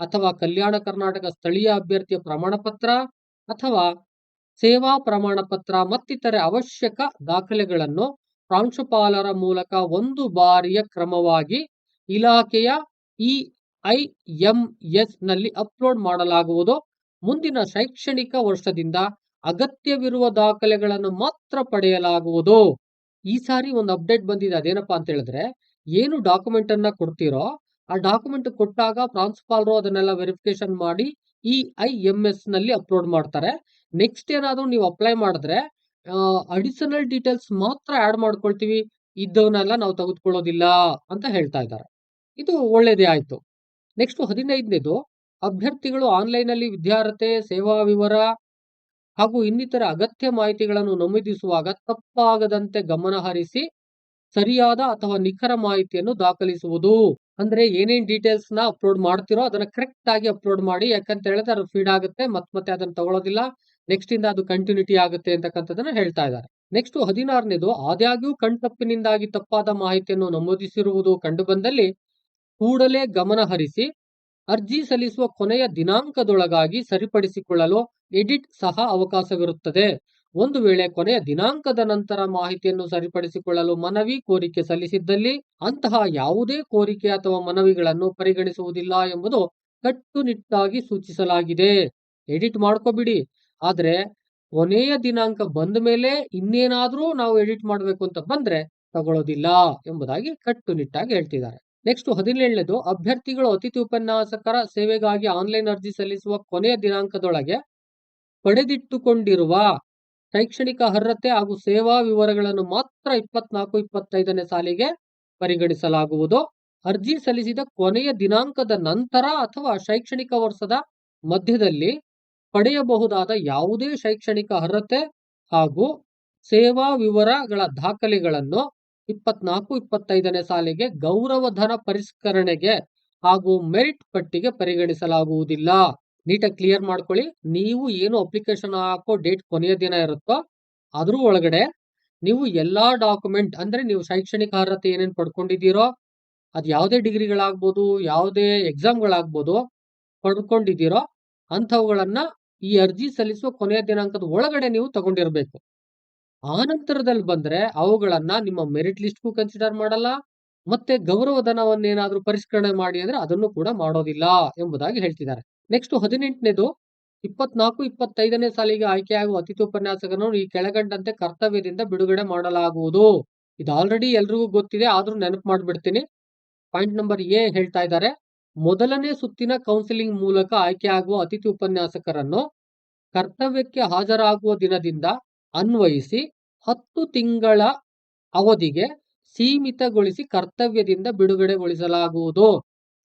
ಅಥವಾ ಕಲ್ಯಾಣ ಕರ್ನಾಟಕ ಸ್ಥಳೀಯ ಅಭ್ಯರ್ಥಿಯ ಪ್ರಮಾಣಪತ್ರ ಅಥವಾ ಸೇವಾ ಪ್ರಮಾಣ ಪತ್ರ ಮತ್ತಿತರೆ ಅವಶ್ಯಕ ದಾಖಲೆಗಳನ್ನು ಪ್ರಾಂಶುಪಾಲರ ಮೂಲಕ ಒಂದು ಬಾರಿಯ ಕ್ರಮವಾಗಿ ಇಲಾಖೆಯ ಇಐಎಂಎಸ್ನಲ್ಲಿ ಅಪ್ಲೋಡ್ ಮಾಡಲಾಗುವುದು. ಮುಂದಿನ ಶೈಕ್ಷಣಿಕ ವರ್ಷದಿಂದ ಅಗತ್ಯವಿರುವ ದಾಖಲೆಗಳನ್ನು ಮಾತ್ರ ಪಡೆಯಲಾಗುವುದು. ಈ ಸಾರಿ ಒಂದು ಅಪ್ಡೇಟ್ ಬಂದಿದೆ. ಅದೇನಪ್ಪಾ ಅಂತ ಹೇಳಿದ್ರೆ, ಏನು ಡಾಕ್ಯುಮೆಂಟ್ ಅನ್ನ ಕೊಡ್ತೀರೋ, ಆ ಡಾಕ್ಯುಮೆಂಟ್ ಕೊಟ್ಟಾಗ ಪ್ರಾಂಶುಪಾಲರು ಅದನ್ನೆಲ್ಲ ವೆರಿಫಿಕೇಶನ್ ಮಾಡಿ ಈ ಐ ಎಂ ಎಸ್ನಲ್ಲಿ ಅಪ್ಲೋಡ್ ಮಾಡ್ತಾರೆ. ನೆಕ್ಸ್ಟ್ ಏನಾದರೂ ನೀವು ಅಪ್ಲೈ ಮಾಡಿದ್ರೆ ಅಡಿಷನಲ್ ಡೀಟೇಲ್ಸ್ ಮಾತ್ರ ಆಡ್ ಮಾಡ್ಕೊಳ್ತೀವಿ. ಇದ್ದವನ್ನೆಲ್ಲ ನಾವು ತೆಗೆದುಕೊಳ್ಳೋದಿಲ್ಲ ಅಂತ ಹೇಳ್ತಾ ಇದ್ದಾರೆ. ಇದು ಒಳ್ಳೇದೇ ಆಯ್ತು. ನೆಕ್ಸ್ಟ್ ಹದಿನೈದನೇದು, ಅಭ್ಯರ್ಥಿಗಳು ಆನ್ಲೈನ್ ಅಲ್ಲಿ ವಿದ್ಯಾರ್ಹತೆ, ಸೇವಾ ವಿವರ ಹಾಗೂ ಇನ್ನಿತರ ಅಗತ್ಯ ಮಾಹಿತಿಗಳನ್ನು ನಮೂದಿಸುವಾಗ ತಪ್ಪಾಗದಂತೆ ಗಮನ ಹರಿಸಿ ಸರಿಯಾದ ಅಥವಾ ನಿಖರ ಮಾಹಿತಿಯನ್ನು ದಾಖಲಿಸುವುದು. ಅಂದ್ರೆ ಏನೇನ್ ಡೀಟೇಲ್ಸ್ನ ಅಪ್ಲೋಡ್ ಮಾಡ್ತಿರೋ ಅದನ್ನ ಕರೆಕ್ಟ್ ಆಗಿ ಅಪ್ಲೋಡ್ ಮಾಡಿ, ಯಾಕಂತ ಹೇಳಿದ್ರೆ ಅದು ಫೀಡ್ ಆಗುತ್ತೆ, ಮತ್ ಮತ್ತೆ ಅದನ್ನ ತಗೊಳ್ಳೋದಿಲ್ಲ ನೆಕ್ಸ್ಟ್ ಇಂದ ಅದು ಕಂಟಿನ್ಯೂಟಿ ಆಗುತ್ತೆ ಅಂತಕ್ಕಂಥದ್ದನ್ನ ಹೇಳ್ತಾ ಇದ್ದಾರೆ. ನೆಕ್ಸ್ಟ್ ಹದಿನಾರನೇದು, ಆದಾಗ್ಯೂ ಕಣ್ತಪ್ಪಿನಿಂದಾಗಿ ತಪ್ಪಾದ ಮಾಹಿತಿಯನ್ನು ನಮೂದಿಸಿರುವುದು ಕಂಡುಬಂದಲ್ಲಿ ಕೂಡಲೇ ಗಮನಹರಿಸಿ ಅರ್ಜಿ ಸಲ್ಲಿಸುವ ಕೊನೆಯ ದಿನಾಂಕದೊಳಗಾಗಿ ಸರಿಪಡಿಸಿಕೊಳ್ಳಲು ಎಡಿಟ್ ಸಹ ಅವಕಾಶವಿರುತ್ತದೆ. ಒಂದು ವೇಳೆ ಕೊನೆಯ ದಿನಾಂಕದ ನಂತರ ಮಾಹಿತಿಯನ್ನು ಸರಿಪಡಿಸಿಕೊಳ್ಳಲು ಮನವಿ ಕೋರಿಕೆ ಸಲ್ಲಿಸಿದ್ದಲ್ಲಿ ಅಂತಹ ಯಾವುದೇ ಕೋರಿಕೆ ಅಥವಾ ಮನವಿಗಳನ್ನು ಪರಿಗಣಿಸುವುದಿಲ್ಲ ಎಂಬುದು ಕಟ್ಟುನಿಟ್ಟಾಗಿ ಸೂಚಿಸಲಾಗಿದೆ. ಎಡಿಟ್ ಮಾಡ್ಕೋಬಿಡಿ. ಆದ್ರೆ ಕೊನೆಯ ದಿನಾಂಕ ಬಂದ ಮೇಲೆ ಇನ್ನೇನಾದ್ರೂ ನಾವು ಎಡಿಟ್ ಮಾಡಬೇಕು ಅಂತ ಬಂದ್ರೆ ತಗೊಳ್ಳೋದಿಲ್ಲ ಎಂಬುದಾಗಿ ಕಟ್ಟುನಿಟ್ಟಾಗಿ ಹೇಳ್ತಿದ್ದಾರೆ. ನೆಕ್ಸ್ಟ್ ಹದಿನೇಳನೇದು, ಅಭ್ಯರ್ಥಿಗಳು ಅತಿಥಿ ಉಪನ್ಯಾಸಕರ ಸೇವೆಗಾಗಿ ಆನ್ಲೈನ್ ಅರ್ಜಿ ಸಲ್ಲಿಸುವ ಕೊನೆಯ ದಿನಾಂಕದೊಳಗೆ ಪಡೆದಿಟ್ಟುಕೊಂಡಿರುವ ಶೈಕ್ಷಣಿಕ ಅರ್ಹತೆ ಹಾಗೂ ಸೇವಾ ವಿವರಗಳನ್ನು ಮಾತ್ರ ಇಪ್ಪತ್ನಾಲ್ಕು, ಇಪ್ಪತ್ತೈದನೇ ಸಾಲಿಗೆ ಪರಿಗಣಿಸಲಾಗುವುದು. ಅರ್ಜಿ ಸಲ್ಲಿಸಿದ ಕೊನೆಯ ದಿನಾಂಕದ ನಂತರ ಅಥವಾ ಶೈಕ್ಷಣಿಕ ವರ್ಷದ ಮಧ್ಯದಲ್ಲಿ ಪಡೆಯಬಹುದಾದ ಯಾವುದೇ ಶೈಕ್ಷಣಿಕ ಅರ್ಹತೆ ಹಾಗೂ ಸೇವಾ ವಿವರಗಳ ದಾಖಲೆಗಳನ್ನು ಇಪ್ಪತ್ನಾಲ್ಕು, ಇಪ್ಪತ್ತೈದನೇ ಸಾಲಿಗೆ ಗೌರವಧನ ಪರಿಷ್ಕರಣೆಗೆ ಹಾಗೂ ಮೆರಿಟ್ ಪಟ್ಟಿಗೆ ಪರಿಗಣಿಸಲಾಗುವುದಿಲ್ಲ. ನೀಟಾಗಿ ಕ್ಲಿಯರ್ ಮಾಡ್ಕೊಳ್ಳಿ. ನೀವು ಏನು ಅಪ್ಲಿಕೇಶನ್ ಹಾಕೋ ಡೇಟ್ ಕೊನೆಯ ದಿನ ಇರುತ್ತೋ ಅದ್ರ ಒಳಗಡೆ ನೀವು ಎಲ್ಲಾ ಡಾಕ್ಯುಮೆಂಟ್ ಅಂದ್ರೆ ನೀವು ಶೈಕ್ಷಣಿಕ ಅರ್ಹತೆ ಏನೇನು ಪಡ್ಕೊಂಡಿದ್ದೀರೋ, ಅದು ಯಾವುದೇ ಡಿಗ್ರಿಗಳಾಗ್ಬೋದು, ಯಾವುದೇ ಎಕ್ಸಾಮ್ಗಳಾಗ್ಬೋದು ಪಡ್ಕೊಂಡಿದ್ದೀರೋ ಅಂಥವುಗಳನ್ನ ಈ ಅರ್ಜಿ ಸಲ್ಲಿಸುವ ಕೊನೆಯ ದಿನಾಂಕದ ಒಳಗಡೆ ನೀವು ತಗೊಂಡಿರ್ಬೇಕು. ಆ ಬಂದ್ರೆ ಅವುಗಳನ್ನ ನಿಮ್ಮ ಮೆರಿಟ್ ಲಿಸ್ಟ್ಗೂ ಕನ್ಸಿಡರ್ ಮಾಡಲ್ಲ, ಮತ್ತೆ ಗೌರವಧನವನ್ನೇನಾದ್ರೂ ಪರಿಷ್ಕರಣೆ ಮಾಡಿ ಅಂದ್ರೆ ಅದನ್ನು ಕೂಡ ಮಾಡೋದಿಲ್ಲ ಎಂಬುದಾಗಿ ಹೇಳ್ತಿದ್ದಾರೆ. ನೆಕ್ಸ್ಟ್ ಹದಿನೆಂಟನೇದು, ಇಪ್ಪತ್ನಾಲ್ಕು, ಇಪ್ಪತ್ತೈದನೇ ಸಾಲಿಗೆ ಆಯ್ಕೆಯಾಗುವ ಅತಿಥಿ ಉಪನ್ಯಾಸಕರನ್ನು ಈ ಕೆಳಗಂಡಂತೆ ಕರ್ತವ್ಯದಿಂದ ಬಿಡುಗಡೆ ಮಾಡಲಾಗುವುದು. ಇದು ಆಲ್ರೆಡಿ ಎಲ್ರಿಗೂ ಗೊತ್ತಿದೆ, ಆದ್ರೂ ನೆನಪು ಮಾಡ್ಬಿಡ್ತೀನಿ. ಪಾಯಿಂಟ್ ನಂಬರ್ ಎ ಹೇಳ್ತಾ ಇದ್ದಾರೆ. ಮೊದಲನೇ ಸುತ್ತಿನ ಕೌನ್ಸಿಲಿಂಗ್ ಮೂಲಕ ಆಯ್ಕೆಯಾಗುವ ಅತಿಥಿ ಉಪನ್ಯಾಸಕರನ್ನು ಕರ್ತವ್ಯಕ್ಕೆ ಹಾಜರಾಗುವ ದಿನದಿಂದ ಅನ್ವಯಿಸಿ ಹತ್ತು ತಿಂಗಳ ಅವಧಿಗೆ ಸೀಮಿತಗೊಳಿಸಿ ಕರ್ತವ್ಯದಿಂದ ಬಿಡುಗಡೆಗೊಳಿಸಲಾಗುವುದು.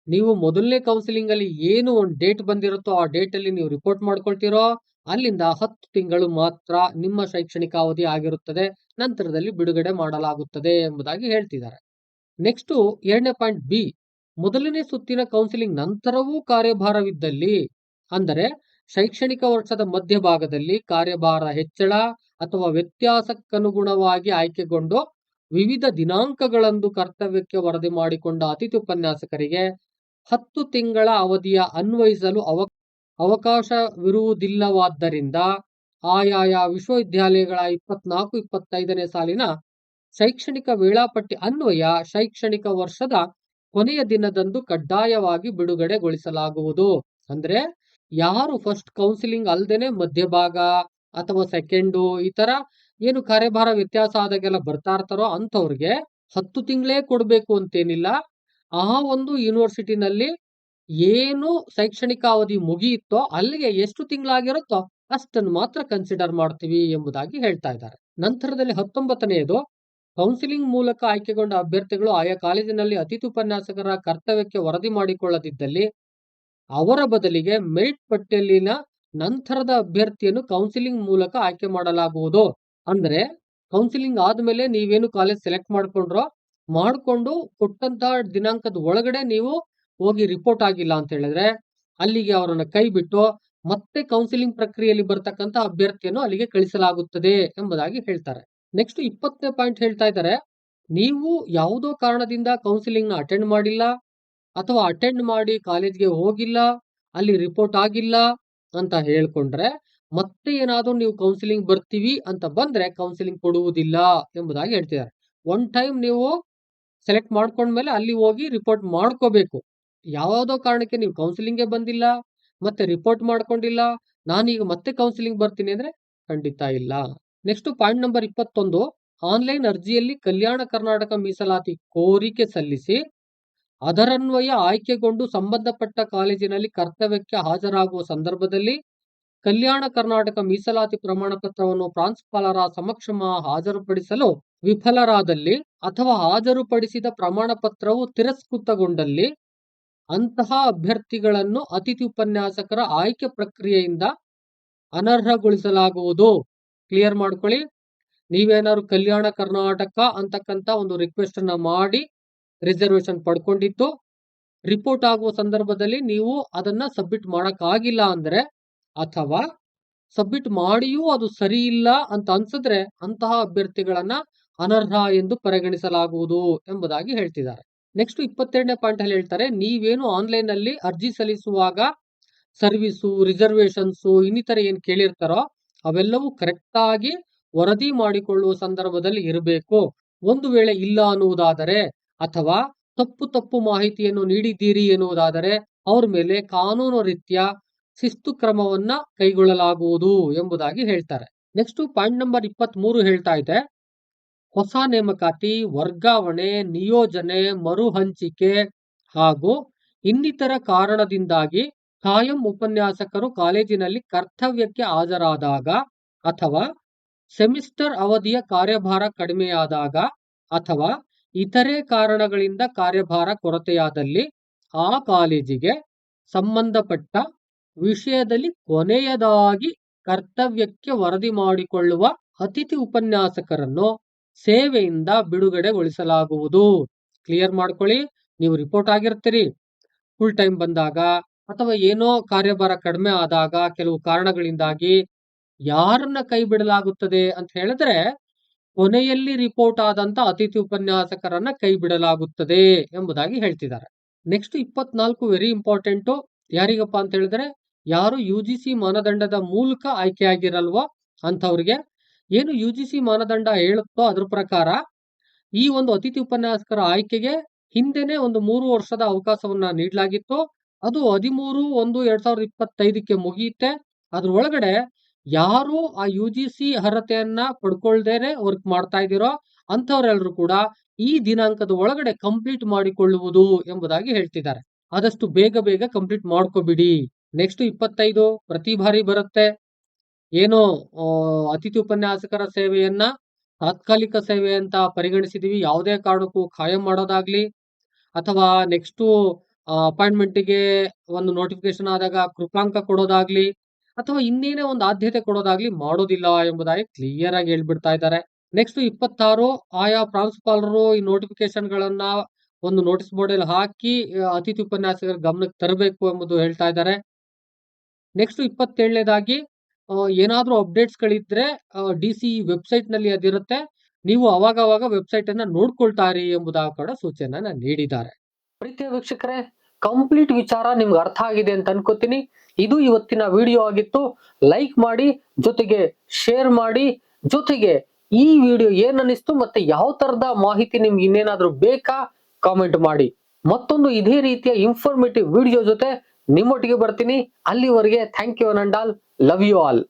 ನೀವು ಮೊದಲನೇ ಕೌನ್ಸಿಲಿಂಗ್ ಅಲ್ಲಿ ಏನು ಒಂದು ಡೇಟ್ ಬಂದಿರುತ್ತೋ ಆ ಡೇಟ್ ಅಲ್ಲಿ ನೀವು ರಿಪೋರ್ಟ್ ಮಾಡ್ಕೊಳ್ತೀರೋ ಅಲ್ಲಿಂದ ಹತ್ತು ತಿಂಗಳು ಮಾತ್ರ ನಿಮ್ಮ ಶೈಕ್ಷಣಿಕ ಅವಧಿ ಆಗಿರುತ್ತದೆ. ನಂತರದಲ್ಲಿ ಬಿಡುಗಡೆ ಮಾಡಲಾಗುತ್ತದೆ ಎಂಬುದಾಗಿ ಹೇಳ್ತಿದ್ದಾರೆ. ನೆಕ್ಸ್ಟ್ ಎರಡನೇ ಪಾಯಿಂಟ್ ಬಿ. ಮೊದಲನೇ ಸುತ್ತಿನ ಕೌನ್ಸಿಲಿಂಗ್ ನಂತರವೂ ಕಾರ್ಯಭಾರವಿದ್ದಲ್ಲಿ, ಅಂದರೆ ಶೈಕ್ಷಣಿಕ ವರ್ಷದ ಮಧ್ಯಭಾಗದಲ್ಲಿ ಕಾರ್ಯಭಾರ ಹೆಚ್ಚಳ ಅಥವಾ ವ್ಯತ್ಯಾಸಕ್ಕನುಗುಣವಾಗಿ ಆಯ್ಕೆಗೊಂಡು ವಿವಿಧ ದಿನಾಂಕಗಳಂದು ಕರ್ತವ್ಯಕ್ಕೆ ವರದಿ ಮಾಡಿಕೊಂಡ ಅತಿಥಿ ಉಪನ್ಯಾಸಕರಿಗೆ ಹತ್ತು ತಿಂಗಳ ಅವಧಿಯ ಅನ್ವಯಿಸಲು ಅವ, ಅವಕಾಶವಿರುವುದಿಲ್ಲವಾದ್ದರಿಂದ ಆಯಾಯ ವಿಶ್ವವಿದ್ಯಾಲಯಗಳ ಇಪ್ಪತ್ನಾಲ್ಕು, ಇಪ್ಪತ್ತೈದನೇ ಸಾಲಿನ ಶೈಕ್ಷಣಿಕ ವೇಳಾಪಟ್ಟಿ ಅನ್ವಯ ಶೈಕ್ಷಣಿಕ ವರ್ಷದ ಕೊನೆಯ ದಿನದಂದು ಕಡ್ಡಾಯವಾಗಿ ಬಿಡುಗಡೆಗೊಳಿಸಲಾಗುವುದು. ಅಂದ್ರೆ ಯಾರು ಫಸ್ಟ್ ಕೌನ್ಸಿಲಿಂಗ್ ಅಲ್ಲದೇನೆ ಮಧ್ಯಭಾಗ ಅಥವಾ ಸೆಕೆಂಡು ಈ ತರ ಏನು ಕಾರ್ಯಭಾರ ವ್ಯತ್ಯಾಸ ಆದಾಗೆಲ್ಲ ಬರ್ತಾ ಇರ್ತಾರೋ ಅಂಥವ್ರಿಗೆ ಹತ್ತು ತಿಂಗಳೇ ಕೊಡಬೇಕು ಅಂತೇನಿಲ್ಲ. ಆ ಒಂದು ಯೂನಿವರ್ಸಿಟಿನಲ್ಲಿ ಏನು ಶೈಕ್ಷಣಿಕ ಅವಧಿ ಮುಗಿಯುತ್ತೋ ಅಲ್ಲಿಗೆ ಎಷ್ಟು ತಿಂಗಳಾಗಿರುತ್ತೋ ಅಷ್ಟನ್ನು ಮಾತ್ರ ಕನ್ಸಿಡರ್ ಮಾಡ್ತೀವಿ ಎಂಬುದಾಗಿ ಹೇಳ್ತಾ ಇದ್ದಾರೆ. ನಂತರದಲ್ಲಿ ಹತ್ತೊಂಬತ್ತನೆಯದು ಕೌನ್ಸಿಲಿಂಗ್ ಮೂಲಕ ಆಯ್ಕೆಗೊಂಡ ಅಭ್ಯರ್ಥಿಗಳು ಆಯಾ ಕಾಲೇಜಿನಲ್ಲಿ ಅತಿಥಿ ಉಪನ್ಯಾಸಕರ ಕರ್ತವ್ಯಕ್ಕೆ ವರದಿ ಮಾಡಿಕೊಳ್ಳದಿದ್ದಲ್ಲಿ ಅವರ ಬದಲಿಗೆ ಮೆರಿಟ್ ಪಟ್ಟಿಯಲ್ಲಿನ ನಂತರದ ಅಭ್ಯರ್ಥಿಯನ್ನು ಕೌನ್ಸಿಲಿಂಗ್ ಮೂಲಕ ಆಯ್ಕೆ ಮಾಡಲಾಗುವುದು. ಅಂದ್ರೆ ಕೌನ್ಸಿಲಿಂಗ್ ಆದ್ಮೇಲೆ ನೀವೇನು ಕಾಲೇಜ್ ಸೆಲೆಕ್ಟ್ ಮಾಡ್ಕೊಂಡ್ರೋ, ಮಾಡ್ಕೊಂಡು ಕೊಟ್ಟಂತ ದಿನಾಂಕದ ಒಳಗಡೆ ನೀವು ಹೋಗಿ ರಿಪೋರ್ಟ್ ಆಗಿಲ್ಲ ಅಂತ ಹೇಳಿದ್ರೆ, ಅಲ್ಲಿಗೆ ಅವರನ್ನ ಕೈ ಬಿಟ್ಟು ಮತ್ತೆ ಕೌನ್ಸಿಲಿಂಗ್ ಪ್ರಕ್ರಿಯೆಯಲ್ಲಿ ಬರ್ತಕ್ಕಂತ ಅಭ್ಯರ್ಥಿಯನ್ನು ಅಲ್ಲಿಗೆ ಕಳಿಸಲಾಗುತ್ತದೆ ಎಂಬುದಾಗಿ ಹೇಳ್ತಾರೆ. ನೆಕ್ಸ್ಟ್ ಇಪ್ಪತ್ತನೇ ಪಾಯಿಂಟ್ ಹೇಳ್ತಾ ಇದ್ದಾರೆ. ನೀವು ಯಾವುದೋ ಕಾರಣದಿಂದ ಕೌನ್ಸಿಲಿಂಗ್ನ ಅಟೆಂಡ್ ಮಾಡಿಲ್ಲ, ಅಥವಾ ಅಟೆಂಡ್ ಮಾಡಿ ಕಾಲೇಜ್ಗೆ ಹೋಗಿಲ್ಲ, ಅಲ್ಲಿ ರಿಪೋರ್ಟ್ ಆಗಿಲ್ಲ ಅಂತ ಹೇಳ್ಕೊಂಡ್ರೆ, ಮತ್ತೆ ಏನಾದರೂ ನೀವು ಕೌನ್ಸಿಲಿಂಗ್ ಬರ್ತೀವಿ ಅಂತ ಬಂದ್ರೆ ಕೌನ್ಸಿಲಿಂಗ್ ಕೊಡುವುದಿಲ್ಲ ಎಂಬುದಾಗಿ ಹೇಳ್ತಿದ್ದಾರೆ. ಒನ್ ಟೈಮ್ ನೀವು ಸೆಲೆಕ್ಟ್ ಮಾಡ್ಕೊಂಡ್ಮೇಲೆ ಅಲ್ಲಿ ಹೋಗಿ ರಿಪೋರ್ಟ್ ಮಾಡ್ಕೋಬೇಕು. ಯಾವುದೋ ಕಾರಣಕ್ಕೆ ನೀವು ಕೌನ್ಸಿಲಿಂಗ್ಗೆ ಬಂದಿಲ್ಲ, ಮತ್ತೆ ರಿಪೋರ್ಟ್ ಮಾಡ್ಕೊಂಡಿಲ್ಲ, ನಾನೀಗ ಮತ್ತೆ ಕೌನ್ಸಿಲಿಂಗ್ ಬರ್ತೀನಿ ಅಂದ್ರೆ ಖಂಡಿತ ಇಲ್ಲ. ನೆಕ್ಸ್ಟ್ ಪಾಯಿಂಟ್ ನಂಬರ್ ಇಪ್ಪತ್ತೊಂದು ಆನ್ಲೈನ್ ಅರ್ಜಿಯಲ್ಲಿ ಕಲ್ಯಾಣ ಕರ್ನಾಟಕ ಮೀಸಲಾತಿ ಕೋರಿಕೆ ಸಲ್ಲಿಸಿ ಅದರನ್ವಯ ಆಯ್ಕೆಗೊಂಡು ಸಂಬಂಧಪಟ್ಟ ಕಾಲೇಜಿನಲ್ಲಿ ಕರ್ತವ್ಯಕ್ಕೆ ಹಾಜರಾಗುವ ಸಂದರ್ಭದಲ್ಲಿ ಕಲ್ಯಾಣ ಕರ್ನಾಟಕ ಮೀಸಲಾತಿ ಪ್ರಮಾಣ ಪತ್ರವನ್ನು ಪ್ರಾಂಶುಪಾಲರ ಸಮಕ್ಷಮ ಹಾಜರುಪಡಿಸಲು ವಿಫಲರಾದಲ್ಲಿ ಅಥವಾ ಹಾಜರುಪಡಿಸಿದ ಪ್ರಮಾಣ ಪತ್ರವು ತಿರಸ್ಕೃತಗೊಂಡಲ್ಲಿ ಅಂತಹ ಅಭ್ಯರ್ಥಿಗಳನ್ನು ಅತಿಥಿ ಉಪನ್ಯಾಸಕರ ಆಯ್ಕೆ ಪ್ರಕ್ರಿಯೆಯಿಂದ ಅನರ್ಹಗೊಳಿಸಲಾಗುವುದು. ಕ್ಲಿಯರ್ ಮಾಡ್ಕೊಳ್ಳಿ. ನೀವೇನಾದ್ರು ಕಲ್ಯಾಣ ಕರ್ನಾಟಕ ಅಂತಕ್ಕಂಥ ಒಂದು ರಿಕ್ವೆಸ್ಟ್ ಅನ್ನ ಮಾಡಿ ರಿಸರ್ವೇಶನ್ ಪಡ್ಕೊಂಡಿತ್ತು. ರಿಪೋರ್ಟ್ ಆಗುವ ಸಂದರ್ಭದಲ್ಲಿ ನೀವು ಅದನ್ನ ಸಬ್ಮಿಟ್ ಮಾಡೋಕ್ಕಾಗಿಲ್ಲ ಅಂದ್ರೆ ಅಥವಾ ಸಬ್ಮಿಟ್ ಮಾಡಿಯೂ ಅದು ಸರಿ ಇಲ್ಲ ಅಂತ ಅನ್ಸಿದ್ರೆ ಅಂತಹ ಅಭ್ಯರ್ಥಿಗಳನ್ನ ಅನರ್ಹ ಎಂದು ಪರಿಗಣಿಸಲಾಗುವುದು ಎಂಬುದಾಗಿ ಹೇಳ್ತಿದ್ದಾರೆ. ನೆಕ್ಸ್ಟ್ ಇಪ್ಪತ್ತೆರಡನೇ ಪಾಯಿಂಟ್ ಅಲ್ಲಿ ಹೇಳ್ತಾರೆ, ನೀವೇನು ಆನ್ಲೈನ್ ಅಲ್ಲಿ ಅರ್ಜಿ ಸಲ್ಲಿಸುವಾಗ ಸರ್ವಿಸು ರಿಸರ್ವೇಶನ್ಸು ಇನ್ನಿತರ ಏನ್ ಕೇಳಿರ್ತಾರೋ ಅವೆಲ್ಲವೂ ಕರೆಕ್ಟ್ ಆಗಿ ವರದಿ ಮಾಡಿಕೊಳ್ಳುವ ಸಂದರ್ಭದಲ್ಲಿ ಇರಬೇಕು. ಒಂದು ವೇಳೆ ಇಲ್ಲ ಅನ್ನುವುದಾದರೆ ಅಥವಾ ತಪ್ಪು ತಪ್ಪು ಮಾಹಿತಿಯನ್ನು ನೀಡಿದ್ದೀರಿ ಎನ್ನುವುದಾದರೆ ಅವರ ಮೇಲೆ ಕಾನೂನು ರೀತಿಯ ಶಿಸ್ತು ಕ್ರಮವನ್ನ ಕೈಗೊಳ್ಳಲಾಗುವುದು ಎಂಬುದಾಗಿ ಹೇಳ್ತಾರೆ. ನೆಕ್ಸ್ಟ್ ಪಾಯಿಂಟ್ ನಂಬರ್ ಇಪ್ಪತ್ತ್ ಮೂರು ಹೇಳ್ತಾ ಇದೆ. ಹೊಸ ನೇಮಕಾತಿ, ವರ್ಗಾವಣೆ, ನಿಯೋಜನೆ ಮರು ಹಂಚಿಕೆ ಹಾಗೂ ಇನ್ನಿತರ ಕಾರಣದಿಂದಾಗಿ ಕಾಯಂ ಉಪನ್ಯಾಸಕರು ಕಾಲೇಜಿನಲ್ಲಿ ಕರ್ತವ್ಯಕ್ಕೆ ಹಾಜರಾದಾಗ ಅಥವಾ ಸೆಮಿಸ್ಟರ್ ಅವಧಿಯ ಕಾರ್ಯಭಾರ ಕಡಿಮೆಯಾದಾಗ ಅಥವಾ ಇತರೆ ಕಾರಣಗಳಿಂದ ಕಾರ್ಯಭಾರ ಕೊರತೆಯಾದಲ್ಲಿ ಆ ಕಾಲೇಜಿಗೆ ಸಂಬಂಧಪಟ್ಟ ವಿಷಯದಲ್ಲಿ ಕೊನೆಯದಾಗಿ ಕರ್ತವ್ಯಕ್ಕೆ ವರದಿ ಮಾಡಿಕೊಳ್ಳುವ ಅತಿಥಿ ಉಪನ್ಯಾಸಕರನ್ನು ಸೇವೆಯಿಂದ ಬಿಡುಗಡೆಗೊಳಿಸಲಾಗುವುದು. ಕ್ಲಿಯರ್ ಮಾಡ್ಕೊಳ್ಳಿ, ನೀವು ರಿಪೋರ್ಟ್ ಆಗಿರ್ತೀರಿ. ಫುಲ್ ಟೈಮ್ ಬಂದಾಗ ಅಥವಾ ಏನೋ ಕಾರ್ಯಭಾರ ಕಡಿಮೆ ಆದಾಗ ಕೆಲವು ಕಾರಣಗಳಿಂದಾಗಿ ಯಾರನ್ನ ಕೈ ಬಿಡಲಾಗುತ್ತದೆ ಅಂತ ಹೇಳಿದ್ರೆ ಕೊನೆಯಲ್ಲಿ ರಿಪೋರ್ಟ್ ಆದಂತ ಅತಿಥಿ ಉಪನ್ಯಾಸಕರನ್ನ ಕೈ ಬಿಡಲಾಗುತ್ತದೆ ಎಂಬುದಾಗಿ ಹೇಳ್ತಿದ್ದಾರೆ. ನೆಕ್ಸ್ಟ್ ಇಪ್ಪತ್ನಾಲ್ಕು ವೆರಿ ಇಂಪಾರ್ಟೆಂಟ್ ಯಾರಿಗಪ್ಪ ಅಂತ ಹೇಳಿದ್ರೆ, ಯಾರು ಯು ಜಿ ಸಿ ಮಾನದಂಡದ ಮೂಲಕ ಆಯ್ಕೆಯಾಗಿರಲ್ವೋ ಅಂಥವ್ರಿಗೆ, ಏನು ಯು ಜಿ ಸಿ ಮಾನದಂಡ ಹೇಳುತ್ತೋ ಅದ್ರ ಪ್ರಕಾರ ಈ ಒಂದು ಅತಿಥಿ ಉಪನ್ಯಾಸಕರ ಆಯ್ಕೆಗೆ ಹಿಂದೆನೆ ಒಂದು ಮೂರು ವರ್ಷದ ಅವಕಾಶವನ್ನ ನೀಡಲಾಗಿತ್ತು. ಅದು ಹದಿಮೂರು ಒಂದು ಎರಡ್ ಸಾವಿರದ ಇಪ್ಪತ್ತೈದಕ್ಕೆ ಮುಗಿಯುತ್ತೆ. ಅದ್ರ ಒಳಗಡೆ ಯಾರು ಆ ಯು ಜಿ ಸಿ ಅರ್ಹತೆಯನ್ನ ಪಡ್ಕೊಳ್ದೇನೆ ವರ್ಕ್ ಮಾಡ್ತಾ ಇದ್ದೀರೋ ಅಂಥವರೆಲ್ಲರೂ ಕೂಡ ಈ ದಿನಾಂಕದ ಒಳಗಡೆ ಕಂಪ್ಲೀಟ್ ಮಾಡಿಕೊಳ್ಳುವುದು ಎಂಬುದಾಗಿ ಹೇಳ್ತಿದ್ದಾರೆ. ಆದಷ್ಟು ಬೇಗ ಬೇಗ ಕಂಪ್ಲೀಟ್ ಮಾಡ್ಕೋಬಿಡಿ. ನೆಕ್ಸ್ಟ್ ಇಪ್ಪತ್ತೈದು ಪ್ರತಿ ಬಾರಿ ಬರುತ್ತೆ. ಏನು ಅತಿಥಿ ಉಪನ್ಯಾಸಕರ ಸೇವೆಯನ್ನ, ತಾತ್ಕಾಲಿಕ ಸೇವೆ ಅಂತ ಪರಿಗಣಿಸಿದೀವಿ. ಯಾವುದೇ ಕಾರಣಕ್ಕೂ ಖಾಯಂ ಮಾಡೋದಾಗ್ಲಿ ಅಥವಾ ನೆಕ್ಸ್ಟ್ ಅಪಾಯಿಂಟ್ಮೆಂಟ್ಗೆ ಒಂದು ನೋಟಿಫಿಕೇಶನ್ ಆದಾಗ ಕೃಪಾಂಕ ಕೊಡೋದಾಗ್ಲಿ ಅಥವಾ ಇನ್ನೇನೇ ಒಂದು ಆದ್ಯತೆ ಕೊಡೋದಾಗ್ಲಿ ಮಾಡೋದಿಲ್ಲ ಎಂಬುದಾಗಿ ಕ್ಲಿಯರ್ ಆಗಿ ಹೇಳ್ಬಿಡ್ತಾ ಇದ್ದಾರೆ. ನೆಕ್ಸ್ಟ್ ಇಪ್ಪತ್ತಾರು, ಆಯಾ ಪ್ರಾಂಶುಪಾಲರು ಈ ನೋಟಿಫಿಕೇಶನ್ ಗಳನ್ನ ಒಂದು ನೋಟಿಸ್ ಬೋರ್ಡ್ ಅಲ್ಲಿ ಹಾಕಿ ಅತಿಥಿ ಉಪನ್ಯಾಸಕರ ಗಮನಕ್ಕೆ ತರಬೇಕು ಎಂಬುದು ಹೇಳ್ತಾ ಇದ್ದಾರೆ. ನೆಕ್ಸ್ಟ್ ಇಪ್ಪತ್ತೇಳನೇದಾಗಿ ಏನಾದ್ರೂ ಅಪ್ಡೇಟ್ಸ್ ಗಳಿದ್ರೆ ಡಿ ಸಿ ವೆಬ್ಸೈಟ್ನಲ್ಲಿ ಅದಿರುತ್ತೆ. ನೀವು ಅವಾಗವಾಗ ಅವಾಗ ವೆಬ್ಸೈಟ್ ಅನ್ನ ನೋಡ್ಕೊಳ್ತಾ ಇರಿ ಎಂಬುದಾಗಿ ಕೂಡ ಸೂಚನೆಯನ್ನ ನೀಡಿದ್ದಾರೆ. ಪ್ರೀತಿಯ ವೀಕ್ಷಕರೇ ಕಂಪ್ಲೀಟ್ ವಿಚಾರ ನಿಮ್ಗೆ ಅರ್ಥ ಆಗಿದೆ ಅಂತ ಅನ್ಕೋತೀನಿ. ಇದು ಇವತ್ತಿನ ವಿಡಿಯೋ ಆಗಿತ್ತು. ಲೈಕ್ ಮಾಡಿ, ಜೊತೆಗೆ ಶೇರ್ ಮಾಡಿ, ಜೊತೆಗೆ ಈ ವಿಡಿಯೋ ಏನ್ ಅನಿಸ್ತು ಮತ್ತೆ ಯಾವ ತರದ ಮಾಹಿತಿ ನಿಮ್ಗೆ ಇನ್ನೇನಾದ್ರೂ ಬೇಕಾ? ಕಾಮೆಂಟ್ ಮಾಡಿ. ಮತ್ತೊಂದು ಇದೇ ರೀತಿಯ ಇನ್ಫಾರ್ಮೇಟಿವ್ ವಿಡಿಯೋ ಜೊತೆ ನಿಮ್ಮೊಟ್ಟಿಗೆ ಬರ್ತೀನಿ. ಅಲ್ಲಿವರೆಗೆ thank you all love you all